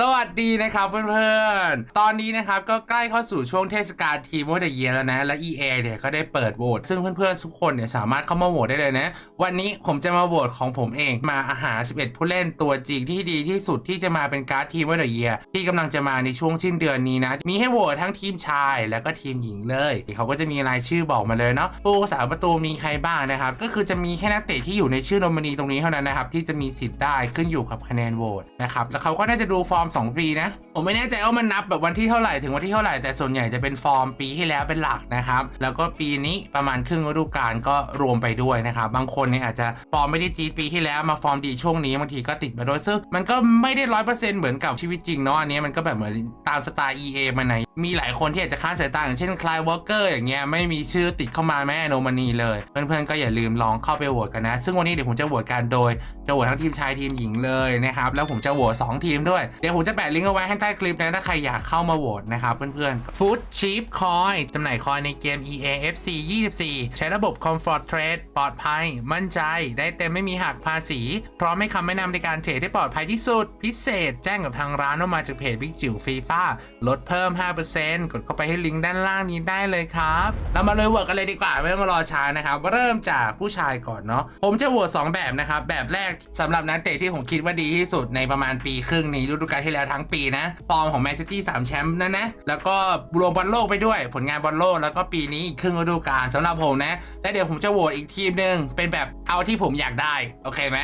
สวัสดีนะครับเพื่อนๆ ตอนนี้นะครับก็ใกล้เข้าสู่ช่วงเทศกาลทีมวอเดเยียแล้วนะ และ EA เนี่ยก็ได้เปิดโหวตซึ่งเพื่อนๆทุกคนเนี่ยสามารถเข้ามาโหวตได้เลยนะ วันนี้ผมจะมาโหวตของผมเองมาอาหาร 11 ผู้เล่นตัวจริงที่ดีที่สุดที่จะมาเป็นการ์ดทีมวอเดเยียที่กำลังจะมาในช่วงสิ้นเดือนนี้นะ มีให้โหวตทั้งทีมชายแล้วก็ทีมหญิงเลยเขาก็จะมีรายชื่อบอกมาเลยเนาะผู้รักษาประตูมีใครบ้างนะครับก็คือจะมีแค่นักเตะที่อยู่ในชื่อโนมินีตรงนี้เท่านั้นนะครับที่จะมีสิทธิ์ได้ขึ้นอยู่กับคะแนนโหวตนะครับแล้วเขาก็น่าจะดูฟอร์ม2ปีนะ ผมไม่แน่ใจว่ามันนับแบบวันที่เท่าไหร่ถึงวันที่เท่าไหร่แต่ส่วนใหญ่จะเป็นฟอร์มปีที่แล้วเป็นหลักนะครับ แล้วก็ปีนี้ประมาณครึ่งฤดูกาลก็รวมไปด้วยนะครับ บางคนเนี่ยอาจจะฟอร์มไม่ได้จี๊ดปีที่แล้วมาฟอร์มดีช่วงนี้บางทีก็ติดมาด้วยซึ่งมันก็ไม่ได้ร้อยเปอร์เซ็นต์เหมือนกับชีวิตจริงเนาะอันนี้มันก็แบบเหมือนตามสไตล์ EA มาไหนมีหลายคนที่อาจจะค้านสายตาอย่างเช่นคลายวอลเกอร์อย่างเงี้ยไม่มีชื่อติดเข้ามาแม่โนมานีเลย เพื่อนๆก็อย่าลืมลองเข้าไปโหวตกันนะ ซึ่งวันนี้เดี๋ยวผมจะโหวตกันโดยจะโหวตทั้งทีมชายทีมหญิงเลยนะครับ แล้วผมจะโหวต2ทีมด้วย เดี๋ยวผมจะแปะลิงก์เอาไว้ให้ใต้คลิปนะถ้าใครอยากเข้ามาโหวตนะครับเพื่อนๆ Food Cheap Coin จำหน่ายคอยในเกม EA FC 24 ใช้ระบบ Comfort Trade ปลอดภัย มั่นใจ ได้เต็มไม่มีหักภาษี พร้อมให้คำแนะนำในการเทรดที่ปลอดภัยที่สุด พิเศษแจ้งกับทางร้านว่ามาจากเพจบิ๊กจิ๋วฟีฟ่าลดเพิ่ม 5%กดเข้าไปให้ลิงก์ด้านล่างนี้ได้เลยครับเรามาเลยโหวตกันเลยดีกว่าไม่ต้องมารอช้านะครับเริ่มจากผู้ชายก่อนเนาะผมจะโหวตสองแบบนะครับแบบแรกสำหรับนักเตะที่ผมคิดว่าดีที่สุดในประมาณปีครึ่งนี้ฤดูกาลที่แล้วทั้งปีนะฟอร์มของแมนซิตี้สามแชมป์นั่นนะ แล้วก็รวมบอลโลกไปด้วย ผลงานบอลโลกแล้วก็ปีนี้อีกครึ่งฤดูกาลสำหรับผมนะ และเดี๋ยวผมจะโหวตอีกทีมหนึ่งเป็นแบบเอาที่ผมอยากได้ โอเคไหม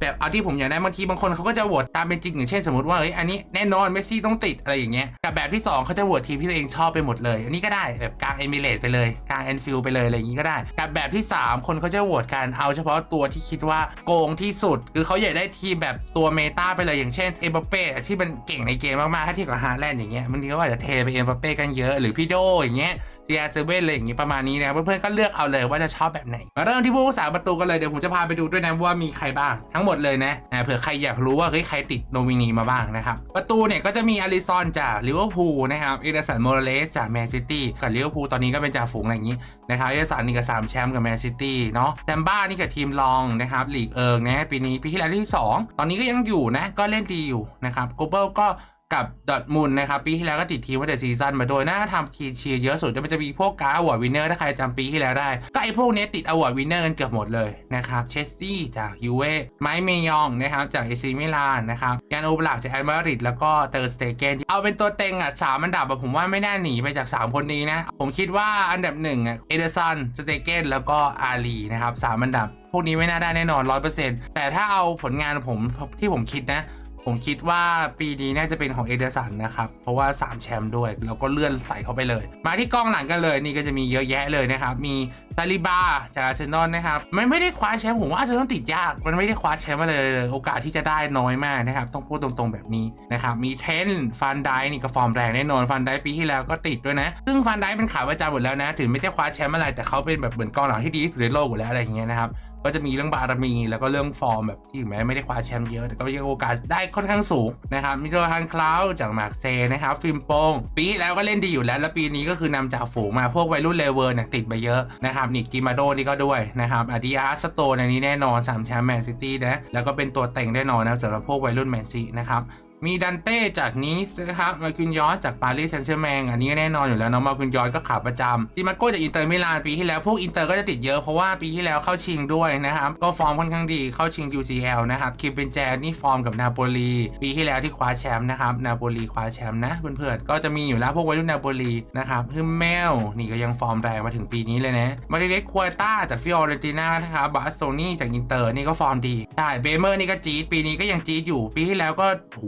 แบบเอาที่ผมอยากได้บางทีบางคนเขาก็จะโหวตตามเป็นจริงอย่างเช่นสมมติว่าเฮ้ยอันนี้แน่นอนเมสซี่ต้องติดอะไรอย่างเงี้ยกับแบบที่ 2เขาจะโหวตทีมที่ตัวเองชอบไปหมดเลย อันนี้ก็ได้แบบกลางเอมิเรตไปเลยกลางแอนฟิลไปเลยอะไรอย่างงี้ก็ได้กับแบบที่ 3 คนเขาจะโหวตกันเอาเฉพาะตัวที่คิดว่าโกงที่สุด คือเขาอยากได้ทีมแบบตัวเมตาไปเลยอย่างเช่นเอ็มบัปเป้ที่มันเก่งในเกมมากๆถ้าเทียบกับฮาแลนด์อย่างเงี้ยบางทีก็อาจจะเทไปเอ็มบัปเป้กันเยอะหรือพี่โดอย่างเงี้ย CR7 อะไรอย่างงี้ประมาณนี้นะครับเพื่อนๆก็เลือกเอาเลยว่าจะชอบแบบไหนมาเริ่มที่ผู้รักษาประตูกันเลยเดี๋ยวผมจะพาไปดูด้วยนะว่ามีใครบ้างทั้งหมดเลยนะอ่าเผื่อใครอยากรู้ว่าเฮ้ยใครติดโนมินีมาบ้างนะครับประตูเนี่ยก็จะมีอาริซอนจากลิเวอร์พูลนะครับเอเดสันโมเรเลสจากแมนซิตี้กับลิเวอร์พูลตอนนี้ก็เป็นจ่าฝูงอะไรอย่างงี้นะครับเอเดสันนี่กับสามแชมป์กับแมนซิตี้เนาะแซมบ้านี่กับทีมลองนะครับลีกเอิงนะปีนี้ปีที่แล้วที่สองตอนนี้ก็ยังอยู่นะก็เล่นดีอยู่นะครับโกเบิลก็ กับดอทมุนนะครับ ปีที่แล้วก็ติดทีมว่าเดอะซีซันมาโดยน่าทำคีเชียเยอะสุดมันจะมีพวกการ์ดอวอร์ดวินเนอร์ถ้าใครจำปีที่แล้วได้ ก็ไอพวกนี้ติดอวอร์ดวินเนอร์กันเกือบหมดเลยนะครับเชสซี่จากยูเว่ไมค์เมยองนะครับจากเอซีมิลานนะครับยานโอบลักจากแอลมาริดแล้วก็เตอร์สเตเกนเอาเป็นตัวเต็งอะสามอันดับผมว่าไม่น่าหนีไปจาก 3 คนนี้นะ ผมคิดว่าอันดับหนึ่งอะเอเดอร์สันสเตเกนแล้วก็อาลีนะครับสามอันดับ พวกนี้ไม่น่าได้แน่นอน100%แต่ถ้าเอาผลงานผมที่ผมคิดนะ ผมคิดว่าปีนี้น่าจะเป็นของเอเดอร์สันนะครับ เพราะว่า 3 แชมป์ด้วย แล้วก็เลื่อนใส่เข้าไปเลย มาที่กองหลังกันเลย นี่ก็จะมีเยอะแยะเลยนะครับ มีซาลิบาจากอาร์เซนอลนะครับ มันไม่ได้คว้าแชมป์ผมว่าอาร์เซนอลติดยาก มันไม่ได้คว้าแชมป์มาเลย โอกาสที่จะได้น้อยมากนะครับ ต้องพูดตรงๆแบบนี้นะครับ มีเทนฟันไดนี่ก็ฟอร์มแรงแน่นอน ฟันไดปีที่แล้วก็ติดด้วยนะ ซึ่งฟันไดเป็นขาประจำหมดแล้วนะ ถึงไม่ได้คว้าแชมป์อะไร แต่เขาเป็นแบบเหมือนกองหลังที่ดีที่สุดในโลกอยู่แล้วอะไรอย่างเงี้ยนะครับ ก็จะมีเรื่องบารมี แล้วก็เรื่องฟอร์มแบบที่ถึงแม้ไม่ได้คว้าแชมป์เยอะแต่ก็ยังโอกาสได้ค่อนข้างสูงนะครับมีโจฮันคลาวจากมาร์กเซนะครับฟิล์มโปงปีแล้วก็เล่นดีอยู่แล้ว แล้วปีนี้ก็คือนำจากฝูงมาพวกวัยรุ่นเลเวอร์เนี่ยติดมาเยอะนะครับนี่กิมาโดนี่ก็ด้วยนะครับอาดิอาสโตนอันนี้แน่นอน3แชมป์แมนซิตี้นะแล้วก็เป็นตัวเต็งแน่นอนนะสำหรับพวกวัยรุ่นแมนซีนะครับ มีดันเต้จากนีสนะครับมาคุนยอสจากปารีสแซงต์แชร์แมงอันนี้แน่นอนอยู่แล้วเนาะมาคุนยอสก็ขาประจำดิมาโก้จากอินเตอร์มิลานปีที่แล้วพวกอินเตอร์ก็จะติดเยอะเพราะว่าปีที่แล้วเข้าชิงด้วยนะครับก็ฟอร์มค่อนข้างดีเข้าชิง UCL นะครับคิมเป็นแจนนี่ฟอร์มกับนาโปลีปีที่แล้วที่คว้าแชมป์นะครับนาโปลีคว้าแชมป์นะเพื่อนๆก็จะมีอยู่แล้วพวกวัยรุ่นนาโปลีนะครับฮึมแมวนี่ก็ยังฟอร์มแรงมาถึงปีนี้เลยนะมาริเล็กควอต้าจากฟิออเรนติน่านะครับบาสโซนี่จากอินเตอร์นี่ก็ฟอร์มดีใช่เบเมอร์นี่ก็จี๊ดปีนี้ก็ยังจี๊ดอยู่ปีที่แล้วก็โห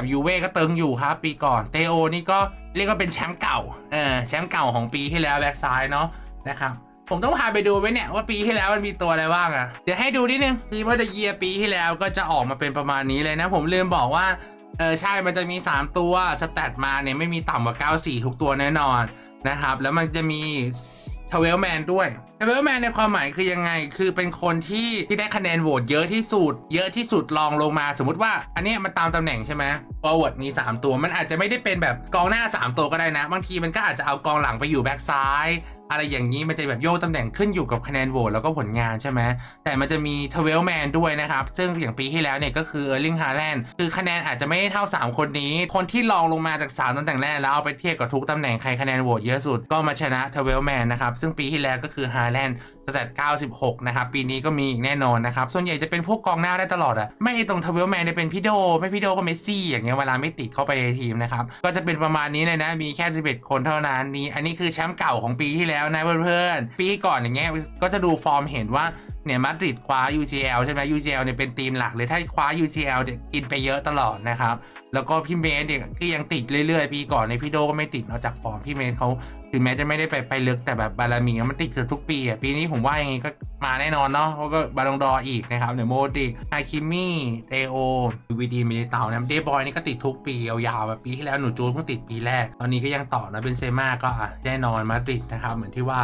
กับยูเว่ก็เติงอยู่ครับ ปีก่อนเตโอนี่ก็เรียกว่าเป็นแชมป์เก่าเออแชมป์เก่าของปีที่แล้วแบ็กซ้ายเนาะนะครับผมต้องพาไปดูไว้เนี่ยว่าปีที่แล้วมันมีตัวอะไรบ้างอะเดี๋ยวให้ดูนิดนึงทีมว่าเดเยียปีที่แล้วก็จะออกมาเป็นประมาณนี้เลยนะ ผมลืมบอกว่าเออใช่มันจะมี 3 ตัวสแตทมาเนี่ยไม่มีต่ำกว่า 94 ทุกตัวแน่นอนนะครับแล้วมันจะมี ทเวลแมนด้วยทเวลแมนในความหมายคือยังไง คือเป็นคนที่ที่ได้คะแนนโหวตเยอะที่สุด เยอะที่สุดรองลงมา สมมติว่า อันนี้มันตามตำแหน่งใช่ไหมฟอร์เวิร์ดมี 3 ตัว มันอาจจะไม่ได้เป็นแบบกองหน้า 3 ตัวก็ได้นะ บางทีมันก็อาจจะเอากองหลังไปอยู่แบ็กซ้าย อะไรอย่างนี้มันจะแบบโยกตำแหน่งขึ้นอยู่กับคะแนนโหวตแล้วก็ผลงานใช่ไหมแต่มันจะมีทเวลแมนด้วยนะครับ ซึ่งอย่างปีที่แล้วเนี่ยก็คือเออร์ลิงฮาแลนด์คือคะแนนอาจจะไม่เท่า 3 คนนี้ คนที่ลองลงมาจาก 3ตำแหน่งแรกแล้วเอาไปเทียบกับทุกตำแหน่งใครคะแนนโหวตเยอะสุดก็มาชนะทเวลแมนนะครับซึ่งปีที่แล้วก็คือฮาแลนด์ แตท96 นะครับ ปีนี้ก็มีอีกแน่นอนนะครับ ส่วนใหญ่จะเป็นพวกกองหน้าได้ตลอดอะไม่ตรงทเวลแมนเนี่ยเป็นพี่โด ไม่พี่โดก็เมสซี่อย่างเงี้ยเวลาไม่ติดเข้าไปในทีมนะครับ ก็จะเป็นประมาณนี้เลยนะ มีแค่ 11 คนเท่านั้นนี่อันนี้คือแชมป์เก่าของปีที่แล้วนะเพื่อนๆปีก่อนอย่างเงี้ยก็จะดูฟอร์มเห็นว่า เนี่ยมาดริดคว้า UCL ใช่ไหม UCL เนี่ยเป็นทีมหลักเลยถ้าคว้า UCL เนี่ยกินไปเยอะตลอดนะครับ แล้วก็พี่เมย์เนี่ยก็ยังติดเรื่อยๆ ปีก่อนในพี่โดก็ไม่ติดนอกจากฟอร์มพี่เมย์เขาถึงแม้จะไม่ได้ไปไปลึกแต่แบบบารมีมันติดเกือบทุกปีอะปีนี้ผมว่ายังไงก็มาแน่นอนเนาะเขาก็บาลงดออีกนะครับเดี๋ยโมดิไฮคิมี่เตโอวีดีมิลิเตานะเดย์บอยนี่ก็ติดทุกปียาวๆแบบปีที่แล้วหนูจูนเพิ่งติดปีแรกตอนนี้ก็ยังต่อนะเป็นเซม่าก็อะแน่นอนมาดริดนะครับเหมือนที่ว่า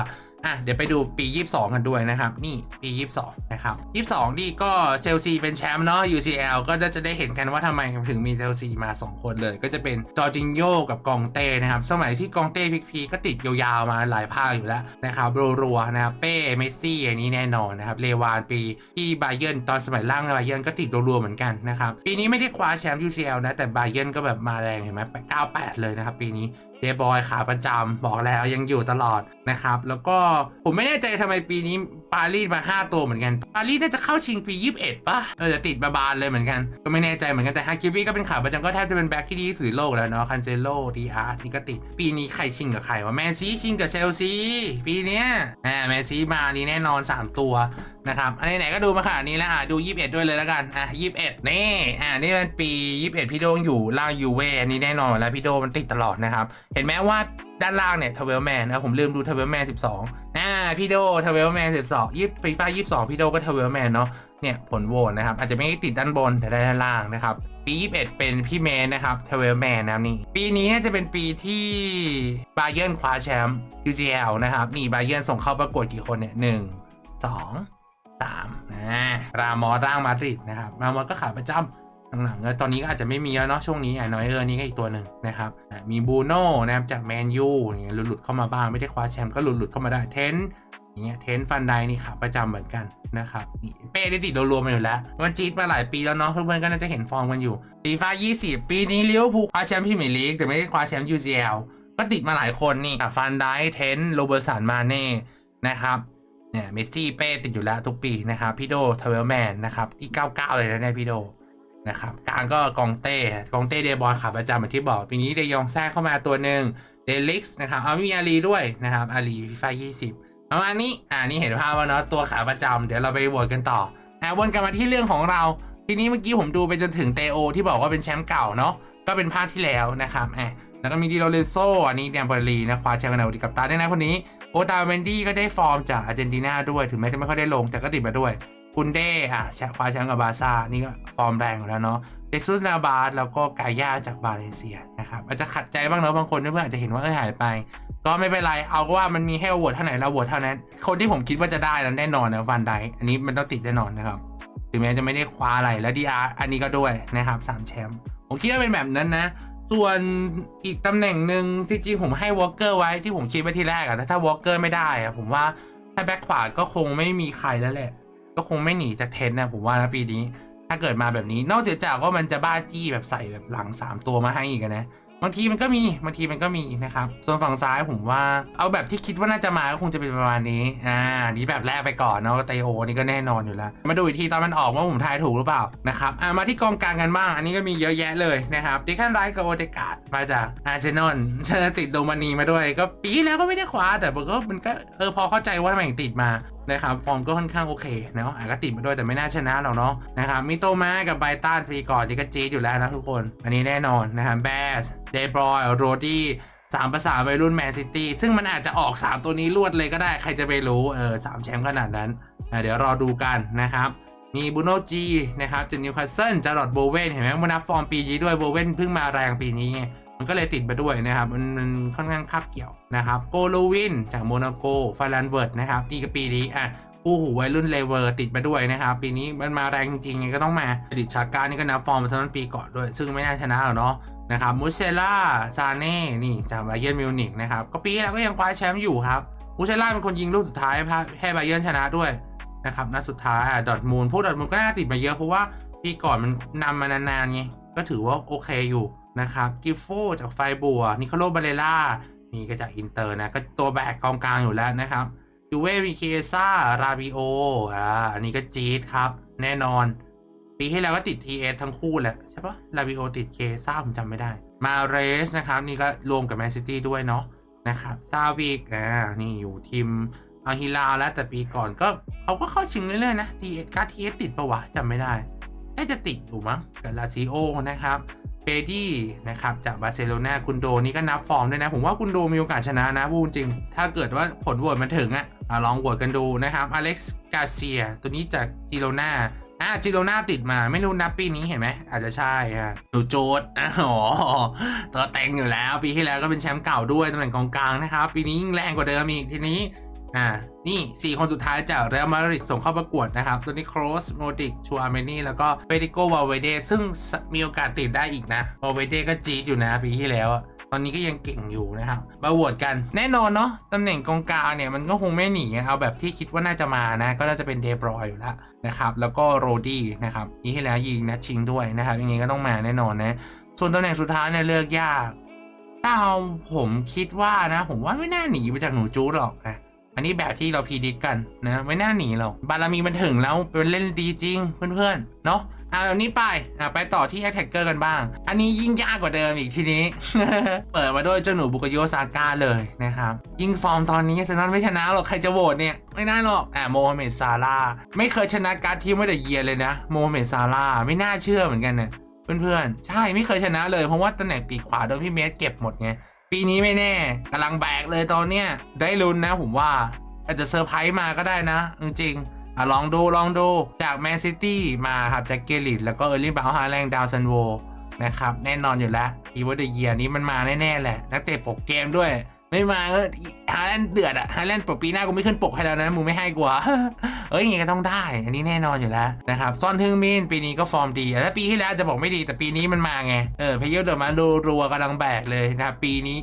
อะเดี๋ยวไปดูปี 22 กันด้วยนะครับ นี่ปี 22 นะครับ 22 นี่ก็เชลซีเป็นแชมป์เนาะ UCL ก็จะได้เห็นกันว่าทำไมถึงมีเชลซีมา 2 คนเลย ก็จะเป็นจอร์จินโยกับกองเต้นะครับ สมัยที่กองเต้พิกพีก็ติดยาวๆมาหลายภาคอยู่แล้วนะครับรัวๆนะครับเป้เมสซี่อันนี้แน่นอนนะครับเลวานปีที่บาเยิร์นตอนสมัยล่างบาเยิร์นก็ติดรัวๆเหมือนกันนะครับปีนี้ไม่ได้คว้าแชมป์ UCL นะแต่บาเยิร์นก็แบบมาแรงเห็นไหม98 เลยนะครับปีนี้เดย์บอยขาประจำบอกแล้วยังอยู่ตลอดนะครับ แล้วก็ผมไม่แน่ใจทำไมปีนี้ารีสมา 5 ตัวเหมือนกัน ปารีสน่าจะเข้าชิงปี 21ป่ะเออจะติดบาบานเลยเหมือนกัน ก็ไม่แน่ใจเหมือนกันแต่ฮาคิวิก็เป็นขาประจำก็แทบจะเป็นแบ็คที่ดีที่สุดในโลกแล้วเนาะคันเซโลดีอาร์นี่ก็ติด ปีนี้ใครชิงกับใครวะแมนซีชิงกับเซลซีปีเนี้ยอ่าแมนซีมานี่แน่นอน 3 ตัวนะครับอันไหนๆก็ดูมาขนาดนี้แล้วอะดู 21 ด้วยเลยแล้วกันอะ21 นี่อ่านี่มันปี 21 พี่โดงอยู่ล่างยูเว่นนี้แน่นอนแล้วพี่โดมันติดตลอดนะครับเห็นไหมว่าด้านล่างเนี่ยทเวลแมนนะผมลืมดูทเวลแมน12 อ่าพี่โดทเวลแมน12ยี่ฟีฟ่า22พี่โดก็ทเวลแมนเนาะเนี่ยผลโหวตนะครับ อาจจะไม่ได้ติดด้านบนแต่ได้ด้านล่างนะครับ ปี 21 เป็นพี่เมนนะครับทเวลแมนนะครับนี่ ปีนี้น่าจะเป็นปีที่บาเยิร์นคว้าแชมป์ UCL นะครับนี่บาเยิร์นส่งเข้าประกวดกี่คนเนี่ยหนึ่งสองสามนะรามอสร่างมาดริดนะครับ รามอสก็ขาประจำ หลังๆตอนนี้ก็อาจจะไม่มีแล้วเนาะช่วงนี้อะน้อยเออร์นี่ก็อีกตัวหนึ่งนะครับมีบูโน่นะครับจากแมนยูเนี่ยหลุดๆเข้ามาบ้างไม่ได้คว้าแชมป์ก็หลุดๆเข้ามาได้เทนอย่างเงี้ยเทนฟันไดนี่ขาประจำเหมือนกันนะครับเป้ได้ติดรวมๆมาอยู่แล้วมันจีดมาหลายปีแล้วเนาะเพื่อนๆก็น่าจะเห็นฟอร์มกันอยู่ฟีฟ่า20 ปีนี้เลิเวอร์พูคว้าแชมป์พรีเมียร์ลีกแต่ไม่ได้คว้าแชมป์ UCL ก็ติดมาหลายคนนี่ฟันไดเทนโรเบอร์สันมาเน่นะครับเนี่ยเมสซี่เป้ติดอยู่แล้วทุกปีนะครับพี่โดทเวลแมนนะครับที่ 99 เลยนะเนี่ยพี่โด นะครับกลางก็กองเต้กองเต้เดบอยขาประจำเหมือนที่บอกปีนี้เดยองแทรกเข้ามาตัวหนึ่งเดลิกส์นะครับเอามีอารีด้วยนะครับอารีฟีฟ่า20ประมาณนี้อ่านี่เห็นภาพว่าเนาะตัวขาประจำเดี๋ยวเราไปโหวตกันต่ออ่าวนกลันมาที่เรื่องของเรา ทีนี้เมื่อกี้ผมดูไปจนถึงเตโอที่บอกว่าเป็นแชมป์เก่าเนาะก็เป็นภาคที่แล้วนะครับอะแล้วก็มีดิโรเลโซอันนี้แดนเบอร์ลีนะคว้าแชมป์กันเอาดีกับตาได้นะคนนี้โอตาเวนดี้ก็ได้ฟอร์มจากอาร์เจนตินาด้วยถึงแม้จะไม่ค่อยได้ลงแต่ก็ติดมาด้วย คุณเด้อะแชมป์คว้าแชมป์กับบาซ่านี่ก็ฟอร์มแรงอยู่แล้วเนาะเจซุสนาบาสแล้วก็กาย่าจากบาเลเซียนะครับอาจจะขัดใจบ้างเนาะบางคนเพื่อนๆอาจจะเห็นว่าเออหายไป ก็ไม่เป็นไร เอาว่ามันมีให้โหวตเท่าไหร่เราโหวตเท่านั้น คนที่ผมคิดว่าจะได้แล้วแน่นอนนะฟันไดอันนี้มันต้องติดแน่นอนนะครับถึงแม้จะไม่ได้คว้าอะไรแล้วดีอาร์อันนี้ก็ด้วยนะครับสามแชมป์ผมคิดว่าเป็นแบบนั้นนะส่วนอีกตำแหน่งหนึ่งจริงๆผมให้วอลเกอร์ไว้ที่ผมคิดไว้ที่แรกอะแต่ถ้าวอลเกอร์ไม่ได้อะผมว่าถ้าแบ็คขวาก็คงไม่มีใครแล้วแหละ ก็คงไม่หนีจากเทนนะผมว่านะปีนี้ ถ้าเกิดมาแบบนี้ นอกเสียจากว่ามันจะบ้าจี้แบบใส่แบบหลัง 3 ตัวมาให้อีกนะบางทีมันก็มีบางทีมันก็มีนะครับ ส่วนฝั่งซ้ายผมว่า เอาแบบที่คิดว่าน่าจะมาก็คงจะเป็นประมาณนี้ อ่านี่แบบแรกไปก่อนเนาะเตโอนี่ก็แน่นอนอยู่แล้ว มาดูอีกทีตอนมันออกว่าผมทายถูกหรือเปล่านะครับ อ่ามาที่กองกลางกันบ้าง อันนี้ก็มีเยอะแยะเลยนะครับดิคันไรกับโอเดกาดมาจากอาร์เซนอลชนะติดโดมานีมาด้วย ก็ปีแล้วก็ไม่ได้คว้าแต่มันก็มันก็เออพอเข้าใจว่าทำไมถึงติดมา นะครับฟอร์มก็ค่อนข้างโอเคเนาะอาจก็ติดมาด้วยแต่ไม่น่าชนะหรอกเนาะนะครับมิโตมากับไบตันปีก่อนนี่ก็จี๊ดอยู่แล้วนะทุกคน อันนี้แน่นอนนะครับแบสเดบรอยโรดี้สามภาษาวัยรุ่นแมนซิตี้ซึ่งมันอาจจะออก 3 ตัวนี้รวดเลยก็ได้ ใครจะไปรู้เออสามแชมป์ขนาดนั้นอะเดี๋ยวรอดูกันนะครับมีบูโนจีนะครับจากนิวคาสเซิลจารอดโบเวนเห็นไหมมันนับฟอร์มปีนี้ด้วยโบเวนเพิ่งมาแรงปีนี้ไง มันก็เลยติดมาด้วยนะครับ มันมันค่อนข้างคาบเกี่ยวนะครับโกโลวินจากโมนาโกฟารันเวิร์ดนะครับนี่ก็ปีนี้อะผู้หูวัยรุ่นเลเวอร์ติดมาด้วยนะครับ ปีนี้มันมาแรงจริงๆไงก็ต้องมาอดิตชาการนี่ก็นับฟอร์มมาตั้งแต่ปีก่อนด้วย ซึ่งไม่น่าชนะหรอกเนาะนะครับมูเซล่าซาเน่นี่จากไบเยร์นมิวนิกนะครับก็ปีแล้วก็ยังคว้าแชมป์อยู่ครับมูเชล่าเป็นคนยิงลูกสุดท้ายให้ให้ไบเยิร์นชนะด้วยนะครับนัดสุดท้ายอะดอทมูลพวกดอทมูลก็น่าติดมาเยอะเพราะว่าปีก่อนมันนำมานานๆไงก็ถือว่าโอเคอยู่ นะครับกิฟโฟจากไฟบัวนิโคโลบาเลล่านี่ก็จากอินเตอร์นะก็ตัวแบกกองกลางอยู่แล้วนะครับยูเวมีเคซ่าราบิโออ่าอันนี้ก็จี๊ดครับ แน่นอน ปีที่แล้วก็ติด TS ทั้งคู่แหละใช่ปะลาบิโอติดเคซ่าผมจำไม่ได้ มาเรสนะครับ นี่ก็รวมกับแมนซิตี้ด้วยเนาะนะครับซาวิกอ่านี่อยู่ทีมอาฮิลาแล้วแต่ปีก่อนก็เขาก็เข้าชิงเรื่อยๆนะ TS การ์ด TS ติดปะวะจำไม่ได้น่าจะติดอยู่มั้งกับลาซิโอนะครับ เปดี้นะครับจากบาร์เซโลนากุนโดนี่ก็นับฟอร์มด้วยนะ ผมว่ากุนโดมีโอกาสชนะนะพูดจริง ถ้าเกิดว่าผลโหวตมันถึงอะอะลองโหวตกันดูนะครับอเล็กซ์กาเซียตัวนี้จากจิโรนาอะจิโรนาติดมาไม่รู้นับปีนี้เห็นไหมอาจจะใช่อะหนูโจดอ๋อตัวเต็งอยู่แล้ว ปีที่แล้วก็เป็นแชมป์เก่าด้วยตำแหน่งกองกลางนะครับ ปีนี้ยิ่งแรงกว่าเดิมอีกทีนี้ อ่า นี่ 4 คนสุดท้ายจากเรอัลมาดริดส่งเข้าประกวดนะครับตัวนี้โครสโมดิกชัวอาร์เมนี่แล้วก็เฟเดโกวาเวเดซึ่งมีโอกาสติดได้อีกนะวาเวเดก็จี๊ดอยู่นะปีที่แล้วตอนนี้ก็ยังเก่งอยู่นะครับมาโหวตกันแน่นอนเนาะตำแหน่งกองกลางเนี่ยมันก็คงไม่หนีเอาแบบที่คิดว่าน่าจะมานะก็น่าจะเป็นเดบรอยอยู่ล้วนะครับแล้วก็โรดี้นะครับปีที่แล้วยิงนัดชิงด้วยนะครับยังไงก็ต้องมาแน่นอนนะส่วนตำแหน่งสุดท้ายเนี่ยเลือกยากถ้าเอาผมคิดว่านะ ผมว่าไม่น่าหนีไปจากหนูจูดหรอกนะ อันนี้แบบที่เราพีดิกกันนะไม่น่าหนีหรอกบารมีมันถึงแล้วเป็นเล่นดีจริงเพื่อนๆเนาะอ่าอันนี้ไปอ่าไปต่อที่ Attacker กันบ้าง อันนี้ยิ่งยากกว่าเดิมอีกทีนี้ เปิดมาด้วยเจ้าหนูบุกโยซาก้าเลยนะครับ ยิ่งฟอร์มตอนนี้เซนอนไม่ชนะหรอก ใครจะโหวตเนี่ย ไม่น่าหรอกอ่าโมฮัมเหม็ดซาร่าไม่เคยชนะการดทีมไม่ได้เยียเลยนะ โมฮัมเหม็ดซาร่าไม่น่าเชื่อเหมือนกันนะเพื่อนๆ ใช่ไม่เคยชนะเลยเพราะว่าตำแหน่งปีกขวาโดนพี่เมสเก็บหมดไง ปีนี้ไม่แน่กำลังแบกเลยตอนเนี้ยได้ลุ้นนะผมว่า อาจจะเซอร์ไพรส์มาก็ได้นะ จริงๆอะลองดูลองดูจากแมนซิตี้มาครับจากเกลิตแล้วก็เออร์ลินบาวฮาแรงดาวซันโวนะครับ แน่นอนอยู่แล้วอีวอร์เดเยียนี้มันมาแน่ๆแหละนักเตะปกเกมด้วย ไม่มาก็ฮาแลนด์เดือดอะฮาแลนด์ปกปีหน้ากูไม่ขึ้นปกให้แล้วนะมึงไม่ให้กูอะเอ้ยยังไงก็ต้องได้ อันนี้แน่นอนอยู่แล้วนะครับซ่อนทึ่งมินปีนี้ก็ฟอร์มดีแต่ถ้าปีที่แล้วจะบอกไม่ดีแต่ปีนี้มันมาไงเออเพย์เยอร์เดอร์มาดูรัวกำลังแบกเลยนะครับปีนี้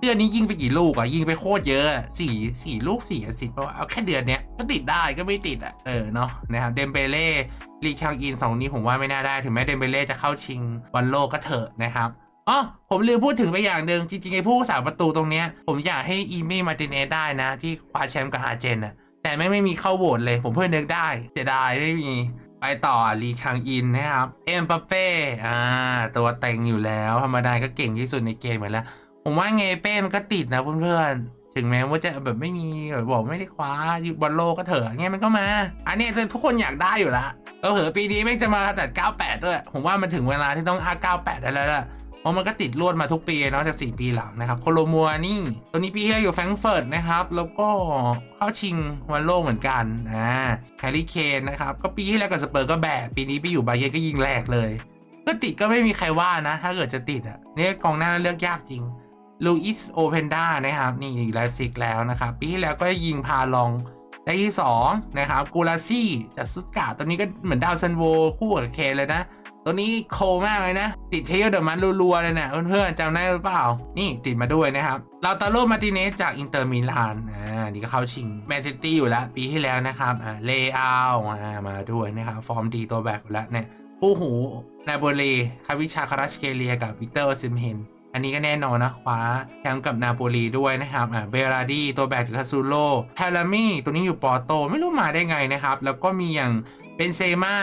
เดือนนี้ยิงไปกี่ลูกอะยิงไปโคตรเยอะสี่สี่ลูกสี่แอสซิสต์เพราะว่าเอาแค่เดือนเนี้ยก็ติดได้ก็ไม่ติดอะเออเนาะนะครับเดมเบเล่ลีคังอินสองนี้ผมว่าไม่น่าได้ถึงแม้เดมเบเล่จะเข้าชิงบอลโลกก็เถอะนะครับ อ๋อผมลืมพูดถึงไปอย่างหนึ่งจริงๆไอ้ผู้สาประตูตรงเนี้ย ผมอยากให้อีมี่มาติเนสได้นะ ที่คว้าแชมป์กับอาเจนอะแต่ไม่ไม่มีเข้าโหวตเลย ผมเพิ่งนึกได้เสียดายไม่มีไปต่อลีคังอินนะครับเอ็มปาเป้อ่าตัวเต็งอยู่แล้ว ธรรมดาก็เก่งที่สุดในเกมเหมือนแล้ว ผมว่าไงเป้มันก็ติดนะเพื่อนๆถึงแม้ว่าจะแบบไม่มีแบบบอกไม่ได้คว้าอยู่บอลโลกก็เถอะเงี้ยมันก็มา อันนี้ทุกคนอยากได้อยู่ละเราเหอปีนี้แม่งจะมาแต่98ด้วยผมว่ามันถึงเวลาที่ต้องอา98ได้แล้วล่ะ เพราะมันก็ติดลวดมาทุกปีเนาะจาก4ปีหลังนะครับ โคโลมัวนี่ ตัวนี้ปีที่แล้วอยู่แฟรงเฟิร์ตนะครับ แล้วก็เข้าชิงวันโลกเหมือนกันอ่าแฮร์รี่เคนนะครับ ก็ปีที่แล้วกับสเปอร์ก็แบกปีนี้ไปอยู่บาเยนก็ยิงแหลกเลย ก็ติดก็ไม่มีใครว่านะ ถ้าเกิดจะติดอะเนี่ยกองหน้าเลือกยากจริงลูอิสโอเพนด้านะครับ นี่อยู่ไลฟ์ซิกแล้วนะครับ ปีที่แล้วก็ยิงพาลองได้ที่ 2 นะครับกูลาซี่จากซุดกาตัวนี้ก็เหมือนดาวซันโวคู่กับเคนเลยนะ ตัวนี้โคมากเลยนะ ติดเทลเดอร์มันรัวๆเลยนะเพื่อนๆจำได้หรือเปล่า นี่ติดมาด้วยนะครับลาตาโรมาติเนสจากอินเตอร์มิลานอ่านี่ก็เข้าชิงแมนซิตี้อยู่แล้ว ปีที่แล้วนะครับอ่าเลอาอ่ามาด้วยนะครับฟอร์มดีตัวแบกอยู่แล้วเนี่ยผู้หูนาโบเลคาวิชาคาราชเกเลียกับวิกเตอร์ซิมเฮนอันนี้ก็แน่นอนนะคว้าแชมป์กับนาโปลีด้วยนะครับอ่าเบราดีตัวแบกจากคาซูโลแทลามี่ตัวนี้อยู่ปอร์โต ไม่รู้มาได้ไงนะครับ แล้วก็มีอย่าง เบนเซม่า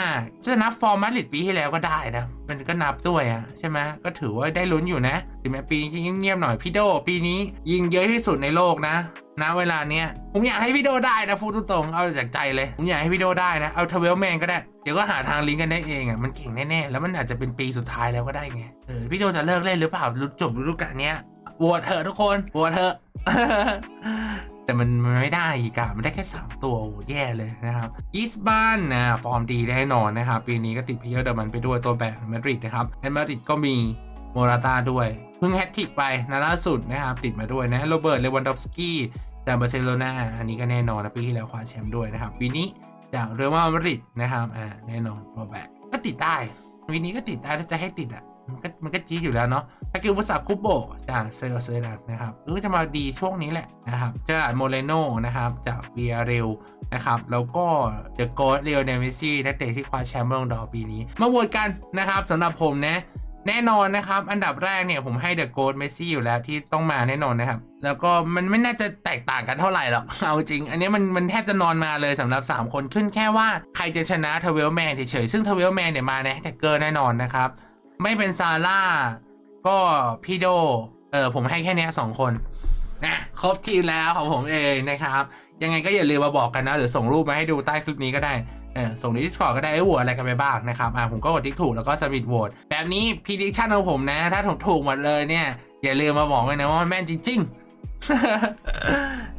จะนับฟอร์มมาดริดปีที่แล้วก็ได้นะ มันก็นับด้วยอะใช่ไหมก็ถือว่าได้ลุ้นอยู่นะถึงแม้ปีนี้จะเงียบๆหน่อยพี่โด ปีนี้ยิงเยอะที่สุดในโลกนะณเวลาเนี้ยผมอยากให้พี่โดได้นะพูดตรงๆเอาจากใจเลย ผมอยากให้พี่โดได้นะ เอาทเวลแมนก็ได้ เดี๋ยวก็หาทางลิงก์กันได้เองอะมันเก่งแน่ๆ แล้วมันอาจจะเป็นปีสุดท้ายแล้วก็ได้ไงเออพี่โดจะเลิกเล่นหรือเปล่าจบฤดูกาลเนี้ยโหวตเถอะทุกคนโหวตเถอะ แต่มันไม่ได้อีกอะมันได้แค่ 3 ตัวแย่เลยนะครับกิสบานนะฟอร์มดีแน่นอนนะครับ ปีนี้ก็ติดพีเออร์เดอร์มันไปด้วยตัวแบกมาดริดนะครับแอนมาดริดก็มีโมราตาด้วยเพิ่งแฮตทริกไปนะล่าสุดนะครับ ติดมาด้วยนะโรเบิร์ตเลวันดอฟสกี้จากบาร์เซโลนาอันนี้ก็แน่นอนนะปีที่แล้วคว้าแชมป์ด้วยนะครับปีนี้จากเรอัลมาดริดนะครับอ่าแน่นอนตัวแบกก็ติดได้ปีนี้ก็ติดได้ถ้าจะให้ติดอะ มันก็มันก็จี๊ดอยู่แล้วเนาะถ้ากิบุสาคุโบจากเซลเซรัตนะครับก็จะมาดีช่วงนี้แหละนะครับเจอร์ราร์ดโมเรโนนะครับจากเบียเรลนะครับแล้วก็เดอะโกดเรียลเนมิซี่นักเตะที่คว้าแชมป์ลงดอปีนี้ มาโหวตกันนะครับสำหรับผมนะแน่นอนนะครับ อันดับแรกเนี่ยผมให้เดอะโกดเมซี่อยู่แล้วที่ต้องมาแน่นอนนะครับ แล้วก็มันไม่น่าจะแตกต่างกันเท่าไหร่หรอก เอาจริง อันนี้มันมันแทบจะนอนมาเลยสำหรับ 3 คนขึ้นแค่ว่าใครจะชนะทเวลแมนเฉยๆซึ่งทเวลแมนเนี่ยมาในแท็กเกอร์แน่นอนนะครับ ไม่เป็นซาร่าก็พี่โด เออผมให้แค่เนี้ยสองคนนะครบทีมแล้วของผมเองนะครับ ยังไงก็อย่าลืมมาบอกกันนะ หรือส่งรูปมาให้ดูใต้คลิปนี้ก็ได้เออส่งใน Discord ก็ได้ไอ้โหวตอะไรกันไปบ้างนะครับอ่าผมก็กดติ๊กถูกแล้วก็สมิธโหวตแบบนี้พีดิชั่นของผมนะ ถ้าถูกถูกหมดเลยเนี่ย อย่าลืมมาบอกกันนะว่ามันแม่นจริง ๆ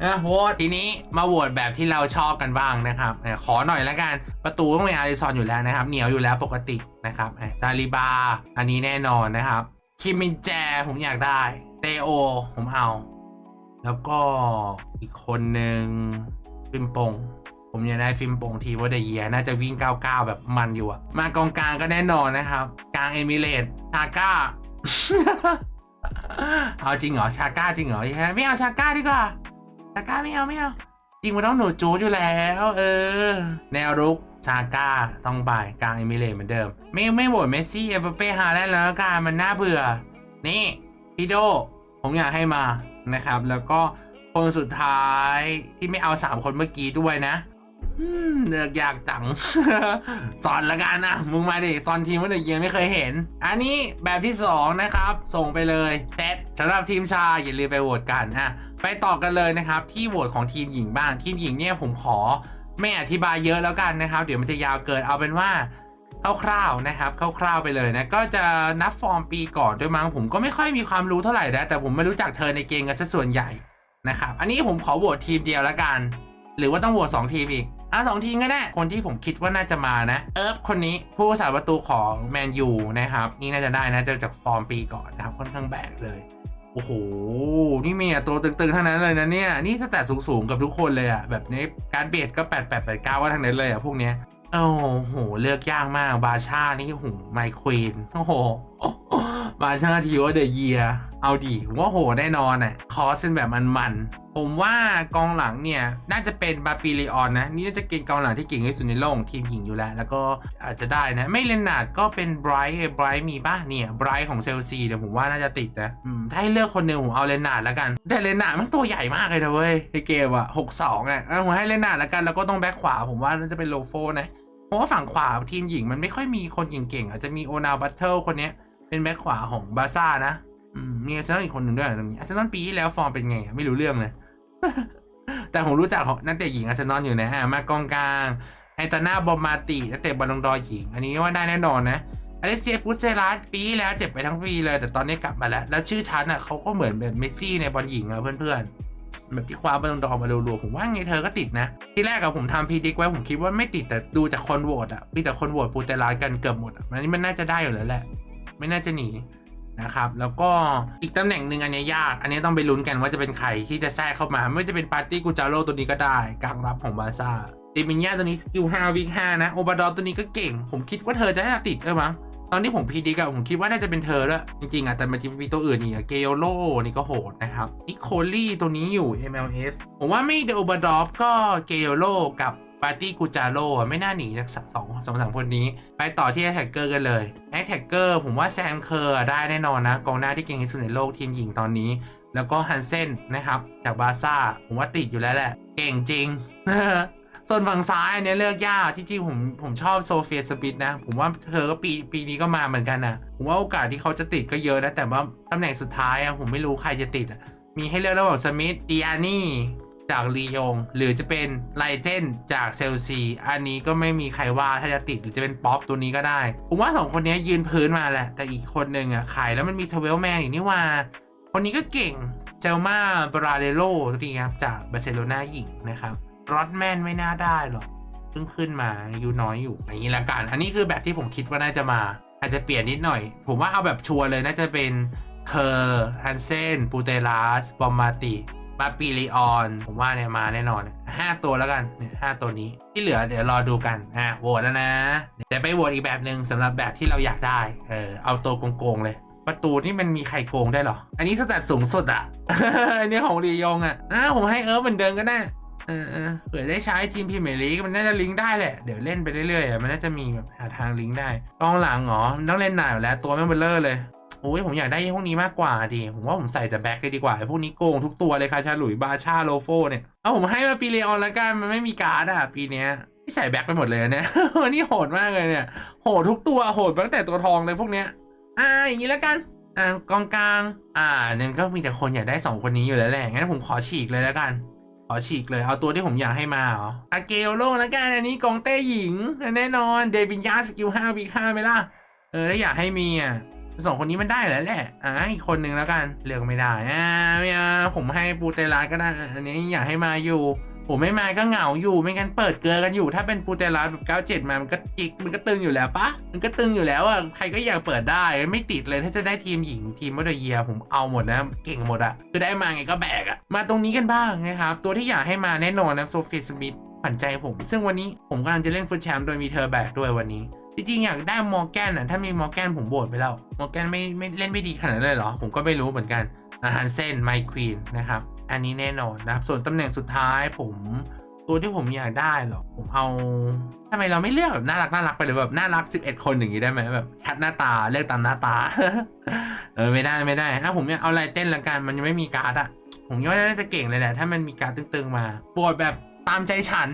นะโหวตทีนี้มาโหวตแบบที่เราชอบกันบ้างนะครับขอหน่อยละกันประตูต้องเป็นอาริซอนอยู่แล้วนะครับ เหนียวอยู่แล้วปกตินะครับซาลิบา อันนี้แน่นอนนะครับ คิมินแจผมอยากได้ เตโอ ผมเอา แล้วก็อีกคนหนึ่งฟิมปง ผมอยากได้ฟิมโปงทีว่าเดเยียน่าจะวิ่ง99แบบมันอยู่อะมากองกลางก็แน่นอนนะครับ กลางเอมิเรตชาก้า เอาจริงเหรอชาก้าจริงเหรอไม่เอาชาก้าดีกว่าชาก้าไม่เอาไม่เอาจริงมันต้องหนูจูอยู่แล้ว เออ แนวรุกชาก้าต้องไปกลางเอมิเรตเหมือนเดิม ไม่ไม่โหวตเมสซี่เอเปเป้ฮาแลนด์แล้วกันมันน่าเบื่อ นี่พี่โดผมอยากให้มานะครับ แล้วก็คนสุดท้ายที่ไม่เอา 3 คนเมื่อกี้ด้วยนะ เลือกยากจัง สอนละกันนะมึงมาดิสอนทีมวันเดียไม่เคยเห็น อันนี้แบบที่ 2 นะครับ ส่งไปเลยแต่สำหรับทีมชายอย่าลืมไปโหวตกันอะไปต่อกันเลยนะครับ ที่โหวตของทีมหญิงบ้างทีมหญิงเนี่ยผมขอไม่อธิบายเยอะแล้วกันนะครับ เดี๋ยวมันจะยาวเกินเอาเป็นว่าคร่าวๆนะครับคร่าวๆไปเลยนะก็จะนับฟอร์มปีก่อนด้วยมั้งผมก็ไม่ค่อยมีความรู้เท่าไหร่นะแต่ผมไม่รู้จักเธอในเกมกันซะส่วนใหญ่นะครับอันนี้ผมขอโหวตทีมเดียวแล้วกัน หรือว่าต้องโหวตสองทีมอีก อะสองทีมก็ได้ คนที่ผมคิดว่าน่าจะมานะ เอิร์ฟคนนี้ผู้สาประตูของแมนยูนะครับ นี่น่าจะได้นะจะจากฟอร์มปีก่อนนะครับ ค่อนข้างแบกเลย โอ้โห นี่มีอะตัวตึงๆทั้งนั้นเลยนะเนี่ย นี่สแตทสูงๆกับทุกคนเลยอะ แบบนี้การเบสก็ 8 8 8 9 ว่าทั้งนั้นเลยอะพวกเนี้ยโอ้โห เลือกยากมากบาชานี่โหไมควีนโอ้โห บาชาทีว่าเดอะเยียเอาดิว่าโหแน่นอนอะคอสเป็นแบบมันๆ ผมว่ากองหลังเนี่ย น่าจะเป็นบาปิลิออนนะ นี่น่าจะเก่งกองหลังที่เก่งที่สุดในโลกทีมหญิงอยู่แล้ว แล้วก็อาจจะได้นะ ไม่เลนนาร์ดก็เป็นไบรท์ไบรท์มีป่ะเนี่ยไบรท์ของเชลซีเดี๋ยวผมว่าน่าจะติดนะถ้าให้เลือกคนหนึ่งผมเอาเลนนาร์ดแล้วกัน แต่เลนนาร์ดมันตัวใหญ่มากเลยนะเว้ยในเกมอะหกสองอะผมให้เลนนาร์ดแล้วกันแล้วก็ต้องแบ็คขวา ผมว่าน่าจะเป็นโลโฟนะเพราะว่าฝั่งขวาทีมหญิงมันไม่ค่อยมีคนเก่งๆอาจจะมีโอนาบัตเทิลคนเนี้ย เป็นแบ็คขวาของบาซ่านะอืมมีอาร์เซนอลอีกคนหนึ่งด้วยเหรอตรงนี้อาร์เซนอลปีที่แล้วฟอร์มเป็นไง ไม่รู้เรื่องเลย แต่ผมรู้จักของนักเตะหญิงอาร์เซนอลอยู่นะอะมากองกลางไฮตาน่าบอมมาตินักเตะบอลลงดอหญิง อันนี้ว่าได้แน่นอนนะอเล็กเซียพุสเซรัสปีที่แล้วเจ็บไปทั้งปีเลย แต่ตอนนี้กลับมาแล้ว แล้วชื่อชั้นอะเขาก็เหมือนแบบเมสซี่ในบอลหญิงอะเพื่อนๆ แบบที่คว้าบอลลงดอมารัวๆผมว่าไงเธอก็ติดนะ ที่แรกอะผมทำพีดิกไว้ผมคิดว่าไม่ติดแต่ดูจากคนโหวตอะมีแต่คนโหวตปูเตลากันเกือบหมดอันนี่มันน่าจะได้อยู่แล้วแหละ ไม่น่าจะหนีนะครับแล้วก็อีกตำแหน่งหนึ่งอันนี้ยาก อันนี้ต้องไปลุ้นกันว่าจะเป็นใครที่จะแทรกเข้ามา ไม่ว่าจะเป็นปาร์ตี้กูจาโร่ตัวนี้ก็ได้กลางรับของบาซ่าเดมินยาตัวนี้สกิล5วิก5นะโอบาดอตัวนี้ก็เก่ง ผมคิดว่าเธอจะน่าจะติดเออมั้งตอนที่ผมพีดิกอะผมคิดว่าน่าจะเป็นเธอแล้วจริงๆอะแต่มันจะมีตัวอื่นอีกอะเกโยโลนี่ก็โหดนะครับอีโคลี่ตัวนี้อยู่ MLS ผมว่าไม่เดอบาดอฟก็เกโยโลกับ ปาร์ตี้กูจาโร่ไม่น่าหนีจากสองสองสามคนนี้ ไปต่อที่แอ t แทกเกอร์กันเลยแอ t แทกเกอร์ผมว่าแซมเคอร์ได้แน่นอนนะกองหน้าที่เก่งที่สุดในโลกทีมหญิงตอนนี้ แล้วก็ฮันเซนนะครับจากบาซ่าผมว่าติดอยู่แล้วแหละ เก่งจริงส่วนฝั่งซ้ายเนี้ยเลือกยากที่จริงผมผมชอบโซเฟียสปิดนะ ผมว่าเธอก็ปีปีนี้ก็มาเหมือนกันนะผมว่าโอกาสที่เขาจะติดก็เยอะนะแต่ว่าตำแหน่งสุดท้ายอะผมไม่รู้ใครจะติดมีให้เลือกระหว่างสมิธดิอานี่ จากลียง หรือจะเป็นไลเจนจากเซลซี อันนี้ก็ไม่มีใครว่าถ้าจะติดหรือจะเป็นป๊อปตัวนี้ก็ได้ ผมว่าสองคนนี้ยืนพื้นมาแหละ แต่อีกคนหนึ่งอะขายแล้วมันมีเทเวลแมนอีกนี่ว่า คนนี้ก็เก่งเจลมาบราเดโลตัวนี้ครับจากบาร์เซโลนาหญิงนะครับรอดแมนไม่น่าได้หรอกเพิ่งขึ้นมาอายุน้อยอยู่อย่างนี้ละกัน อันนี้คือแบบที่ผมคิดว่าน่าจะมา อาจจะเปลี่ยนนิดหน่อย ผมว่าเอาแบบชัวร์เลยน่าจะเป็นเคอร์ฮันเซนปูเตลัสบอมมาติ บาปิลิออน ผมว่าเนี่ยมาแน่นอนห้าตัวแล้วกันเนี่ยห้าตัวนี้ที่เหลือเดี๋ยวรอดูกันอะโหวตแล้วนะเดี๋ยวไปโหวตอีกแบบหนึ่งสำหรับแบบที่เราอยากได้เออเอาตัวโกงๆเลย ประตูนี่มันมีใครโกงได้หรอ อันนี้สแตทสูงสุดอะอันนี้ของรียงอะอะผมให้เอิร์ฟเหมือนเดิมก็ได้เออเออเผื่อได้ใช้ทีมพรีเมียร์ลีกมันน่าจะลิงก์ได้แหละ เดี๋ยวเล่นไปเรื่อยๆมันน่าจะมีแบบหาทางลิงก์ได้กองหลังเหรอต้องเล่นนานอยู่แล้วตัวไม่เบลเลอร์เลย โอ้ยผมอยากได้พวกนี้มากกว่าดิผมว่าผมใส่แต่แบ็คเลยดีกว่าไอ้พวกนี้โกงทุกตัวเลยคาชาหลุยบาชาโลโฟเนี่ยเอาผมให้มาปีเลออนแล้วกันมันไม่มีการ์ดอะปีเนี้ยที่ใส่แบ็คไปหมดเลยเนี่ยนี่โหดมากเลยเนี่ยโหดทุกตัวโหดตั้งแต่ตัวทองเลยพวกเนี้ยอ่าอย่างนี้แล้วกันอ่ากองกลาง อ่าเนี่ยก็มีแต่คนอยากได้สองคนนี้อยู่แล้วแหละงั้นผมขอฉีกเลยแล้วกันขอฉีกเลยเอาตัวที่ผมอยากให้มาเหรออาเกลโลแล้วกันอันนี้กองเต้หญิง แน่นอนเดวินยาสกิลห้าวีห้าไหมล่ะเออแล้วอยากให้มีอะ สองคนนี้มันได้แล้วแหละ อ่าอีกคนนึงแล้วกัน เลือกไม่ได้ อ่าไม่เอาผมให้ปูเตลาก็ได้ อันนี้อยากให้มาอยู่ ผมไม่มาก็เหงาอยู่ ไม่งั้นเปิดเกลือกันอยู่ ถ้าเป็นปูเตลัสแบบ97มา มันก็จิก มันก็ตึงอยู่แล้วปะ มันก็ตึงอยู่แล้วอะ ใครก็อยากเปิดได้ ไม่ติดเลย ถ้าจะได้ทีมหญิงทีมมอเตอร์เยียผมเอาหมดนะ เก่งหมดอะคือได้มาไงก็แบกอะมาตรงนี้กันบ้างนะครับ ตัวที่อยากให้มาแน่นอนนะโซฟีสมิธขวัญใจผม ซึ่งวันนี้ผมกำลังจะเล่นฟุตแชมป์โดยมีเธอแบกด้วยวันนี้ จริงๆอยากได้มอร์แกนอะถ้ามีมอร์แกนผมโบดไปแล้วมอร์แกนไม่ไม่เล่นไม่ดีขนาดนั้นเลยเหรอ ผมก็ไม่รู้เหมือนกันฮันเซนไมควีนนะครับ อันนี้แน่นอนนะครับ ส่วนตำแหน่งสุดท้ายผมตัวที่ผมอยากได้เหรอ ผมเอาทำไมเราไม่เลือกแบบน่ารักน่ารักไปเลยแบบน่ารัก 11 คนอย่างนี้ได้ไหมแบบชัดหน้าตาเลือกตามหน้าตา เออไม่ได้ไม่ได้ถ้าผมอยากเอาลายเต้นละกันมันยังไม่มีการ์ดอะผมคิดว่าน่าจะเก่งเลยแหละถ้ามันมีการ์ดตึงๆมาโบดแบบตามใจฉัน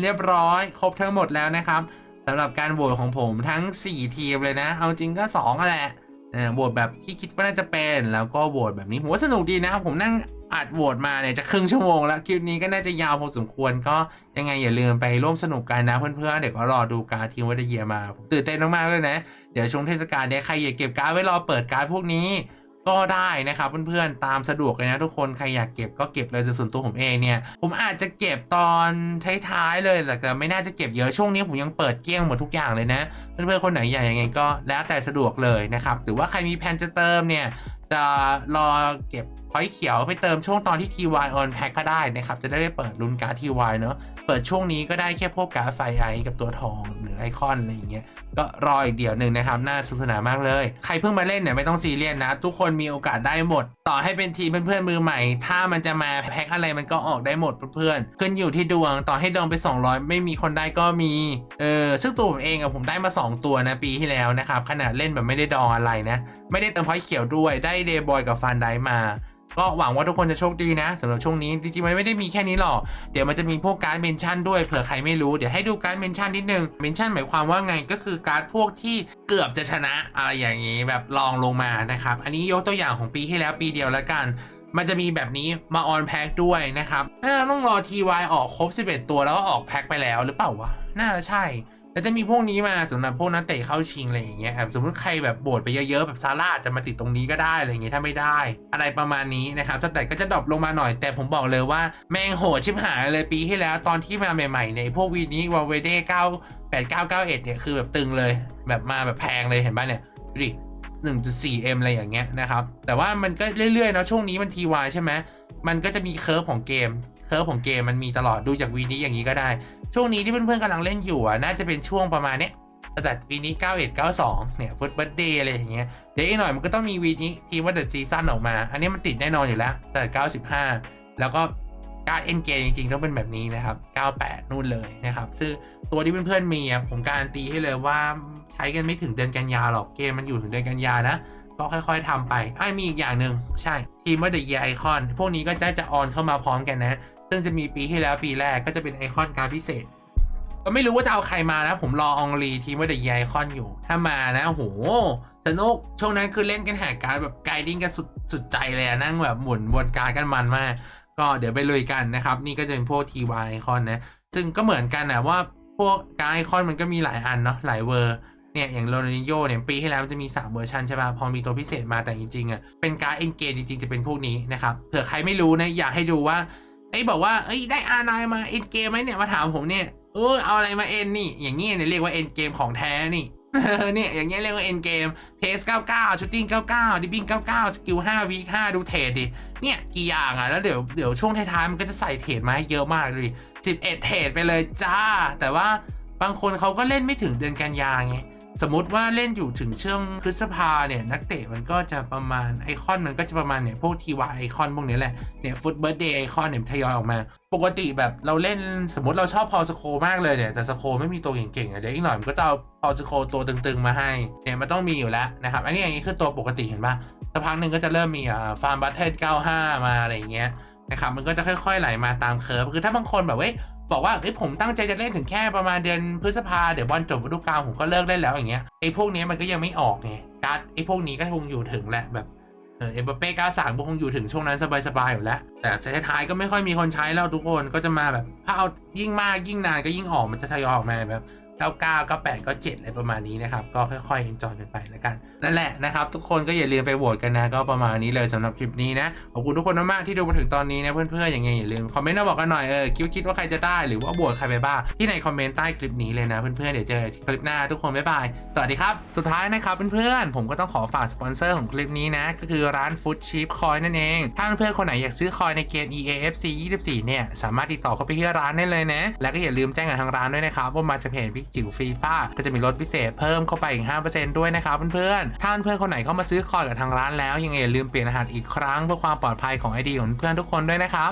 เรียบร้อย ครบทั้งหมดแล้วนะครับ สำหรับการโหวตของผมทั้ง 4 ทีมเลยนะ เอาจริงก็2อะแหละโหวตแบบที่คิดว่าน่าจะเป็น แล้วก็โหวตแบบนี้ผมว่าสนุกดีนะ ผมนั่งอัดโหวตมาเนี่ยจะครึ่งชั่วโมงแล้วคลิปนี้ก็น่าจะยาวพอสมควรก็ยังไงอย่าลืมไปร่วมสนุกกันนะเพื่อนๆเดี๋ยวก็รอดูการทีมวัตเยียมาผมตื่นเต้นมากๆเลยนะ เดี๋ยวช่วงเทศกาลเนี่ยใครอยากเก็บการ์ดไว้รอเปิดการ์ดพวกนี้ ก็ได้นะครับเพื่อนๆตามสะดวกเลยนะทุกคนใครอยากเก็บก็เก็บเลยส่วนตัวผมเองเนี่ย ผมอาจจะเก็บตอนท้ายๆเลยแต่ไม่น่าจะเก็บเยอะช่วงนี้ผมยังเปิดเกลี้ยงหมดทุกอย่างเลยนะเพื่อนๆคนไหนอยากยังไงก็แล้วแต่สะดวกเลยนะครับหรือว่าใครมีแผนจะเติมเนี่ยจะรอเก็บพอยเขียวไปเติมช่วงตอนที่ TY on pack ก็ได้นะครับ จะได้ไม่เปิดลุ้นการ์ด TY เนอะเปิดช่วงนี้ก็ได้แค่พวกการ์ดไฟไอกับตัวทอง รือไอคอนอะไรอย่างเงี้ยก็รออีกเดี๋ยวหนึ่งนะครับ น่าสนุกสนานมากเลย ใครเพิ่งมาเล่นเนี่ยไม่ต้องซีเรียสนะ ทุกคนมีโอกาสได้หมด ต่อให้เป็นทีมเพื่อนๆมือใหม่ ถ้ามันจะมาแพ็คอะไรมันก็ออกได้หมดเพื่อนๆขึ้นอยู่ที่ดวง ต่อให้ดวงไป 200 ไม่มีคนได้ก็มี เออ ซึ่งตัวผมเองอะผมได้มา 2 ตัวนะปีที่แล้วนะครับ ขนาดเล่นแบบไม่ได้ดองอะไรนะ ไม่ได้เติมพอยเขียวด้วย ได้เดย์บอยกับฟันได้มา ก็หวังว่าทุกคนจะโชคดีนะสำหรับช่วงนี้จริงๆมันไม่ได้มีแค่นี้หรอก เดี๋ยวมันจะมีพวกการเมนชั่นด้วยเผื่อใครไม่รู้เดี๋ยวให้ดูการเมนชั่นนิดนึงเมนชั่นหมายความว่าไงก็คือการพวกที่เกือบจะชนะอะไรอย่างนี้แบบลองลงมานะครับ อันนี้ยกตัวอย่างของปีที่แล้วปีเดียวแล้วกันมันจะมีแบบนี้มาออนแพ็คด้วยนะครับน่าต้องรอ TY ออกครบ 11 ตัวแล้วก็ออกแพ็คไปแล้วหรือเปล่าวะ น่าจะใช่ แล้วจะมีพวกนี้มาสำหรับพวกนักเตะเข้าชิงอะไรอย่างเงี้ยครับสมมติใครแบบโบดไปเยอะๆแบบซาร่าจะมาติดตรงนี้ก็ได้อะไรอย่างเงี้ยถ้าไม่ได้ อะไรประมาณนี้นะครับสแตทก็จะดรอปลงมาหน่อยแต่ผมบอกเลยว่าแม่งโหดชิบหายเลยปีที่แล้วตอนที่มาใหม่ๆในพวกวีนี้วาเวเด้เก้าแปดเก้าเก้าเอ็ดเนี่ยคือแบบตึงเลย แบบมาแบบแพงเลยเห็นป่ะเนี่ยดูดิ 1.4M อะไรอย่างเงี้ยนะครับแต่ว่ามันก็เรื่อยๆเนาะช่วงนี้มัน TY ใช่ไหมมันก็จะมีเคิร์ฟของเกม เคิร์ฟของเกมมันมีตลอดดูจากวีนี้อย่างนี้ก็ได้ ช่วงนี้ที่เพื่อนๆกำลังเล่นอยู่อะน่าจะเป็นช่วงประมาณเนี้ยแต่ปีนี้ 91 92 เนี่ยฟุตบอลเดย์อะไรอย่างเงี้ยเดี๋ยวอีกหน่อยมันก็ต้องมีวีนี้ทีมว่าเดอะซีซั่นออกมา อันนี้มันติดแน่นอนอยู่แล้วแต่95 แล้วก็การเอ็นเกมจริงๆต้องเป็นแบบนี้นะครับ 98 นู่นเลยนะครับ ซึ่งตัวที่เพื่อนๆมีผมการตีให้เลยว่าใช้กันไม่ถึงเดือนกันยาหรอกเกมมันอยู่ถึงเดือนกันยานะก็ค่อยๆทำไปอะมีอีกอย่างหนึ่งใช่ทีมว่าเดอะเยียไอคอนพวกนี้ก็จะจะออนเข้ามาพร้อมกันนะ ซึ่งจะมีปีที่แล้วปีแรกก็จะเป็นไอคอนการพิเศษ ก็ไม่รู้ว่าจะเอาใครมานะ ผมรอองลีทีมว่าเดอะเยียไอคอนอยู่ ถ้ามานะโหสนุกช่วงนั้นคือเล่นกันหาการแบบไกดิ้งกันสุดสุดใจเลยนั่งแบบหมุนวนการกันมันมาก ก็เดี๋ยวไปลุยกันนะครับ นี่ก็จะเป็นพวก TY ไอคอนนะ ซึ่งก็เหมือนกันนะว่าพวกการไอคอนมันก็มีหลายอันเนาะหลายเวอร์เนี่ยอย่างโรนัลดิโญ่เนี่ยปีที่แล้วมันจะมี 3 เวอร์ชันใช่ป่ะพอมีตัวพิเศษมาแต่จริงๆอะเป็นการเอ็นเกจจริงๆ จะเป็นพวกนี้นะครับเผื่อใครไม่รู้นะอยากให้ดูว่า ไอ้บอกว่าเอ้ยได้อาร์ไนมาเอ็นเกมไหมเนี่ยมาถามผมเนี่ยเออเอาอะไรมาเอ็นนี่ อย่างนี้เนี่ยเรียกว่าเอ็นเกมของแท้นี่เนี่ยอย่างเงี้ยเรียกว่าเอ็นเกมเพส99ชูตติ้ง99ดิบิ้ง99 สกิล5วี5ดูเทรดดิเนี่ยกี่อย่างอะแล้วเดี๋ยวเดี๋ยวช่วงท้ายๆมันก็จะใส่เทรดมาให้เยอะมากเลย11 เทรดไปเลยจ้า แต่ว่าบางคนเขาก็เล่นไม่ถึงเดือนกันยาไง สมมติว่าเล่นอยู่ถึงช่วงพฤษภาเนี่ยนักเตะมันก็จะประมาณไอคอนมันก็จะประมาณเนี่ยพวกทีวาไอคอนพวกนี้แหละเนี่ยฟุตเบิร์ดเดย์ไอคอนเนี่ยทยอยออกมา ปกติแบบเราเล่นสมมติเราชอบพอสโคมากเลยเนี่ยแต่สโคไม่มีตัวเก่งๆอะเดี๋ยวอีกหน่อยมันก็จะเอาพอสโคตัวตึงๆมาให้เนี่ยมันต้องมีอยู่แล้วนะครับอันนี้อย่างนี้คือตัวปกติเห็นปะสักพักหนึ่งก็จะเริ่มมีอ่าฟาร์มบัตเทิล95 มาอะไรอย่างเงี้ยนะครับมันก็จะค่อยๆไหลมาตามเคอร์ฟคือถ้าบางคนแบบเว้ยบอกว่าเฮ้ยผมตั้งใจจะเล่นถึงแค่ประมาณเดือนพฤษภาเดี๋ยวบอลจบฤดูกาลผมก็เลิกเล่นแล้วอย่างเงี้ยไอ้พวกนี้มันก็ยังไม่ออกไงการ์ดไอ้พวกนี้ก็คงอยู่ถึงแหละแบบเออเอเบเป้ก้าสามก็คงอยู่ถึงช่วงนั้นสบายๆอยู่แล้ว แต่ท้ายๆก็ไม่ค่อยมีคนใช้แล้วทุกคนก็จะมาแบบถ้าเอายิ่งมากยิ่งนานก็ยิ่งออกมันจะทยอยออกมาแบบ 99 98 97อะไรประมาณนี้นะครับ ก็ค่อยๆ enjoy กันไปแล้วกัน นั่นแหละนะครับ ทุกคนก็อย่าลืมไปโหวตกันนะ ก็ประมาณนี้เลยสำหรับคลิปนี้นะ ขอบคุณทุกคนมากๆที่ดูมาถึงตอนนี้นะ เพื่อนๆอยังไงอย่าลืมคอมเมนต์มาบอกกันหน่อยเออคิดคิดว่าใครจะได้หรือว่าโหวตใครไปบ้างที่ในคอมเมนต์ใต้คลิปนี้เลยนะ เพื่อนๆเดี๋ยวเจอกันคลิปหน้าทุกคนบ๊ายบายสวัสดีครับสุดท้ายนะครับเพื่อนๆผมก็ต้องขอฝากสปอนเซอร์ของคลิปนี้นะก็คือร้าน Food Cheap Coin นั่นเองถ้าเพื่อนๆคนไหนอยากซื้อคอยในเกม EAFC 24เนี่ยสามารถติดต่อเข้าไปที่ร้านได้เลยนะ แล้วก็อย่าลืมแจ้งกับทางร้านด้วยนะครับว่ามาจากเพจกจิ๋วฟรีฟ้าก็จะมีลดพิเศษเพิ่มเข้าไปอีก 5%ด้วยนะครับเพื่อนๆ ถ้าเพื่อนคนไหนเข้ามาซื้อคอร์กับทางร้านแล้วยังไงอย่าลืมเปลี่ยนรหัสอีกครั้งเพื่อความปลอดภัยของไอดีของเพื่อนทุกคนด้วยนะครับ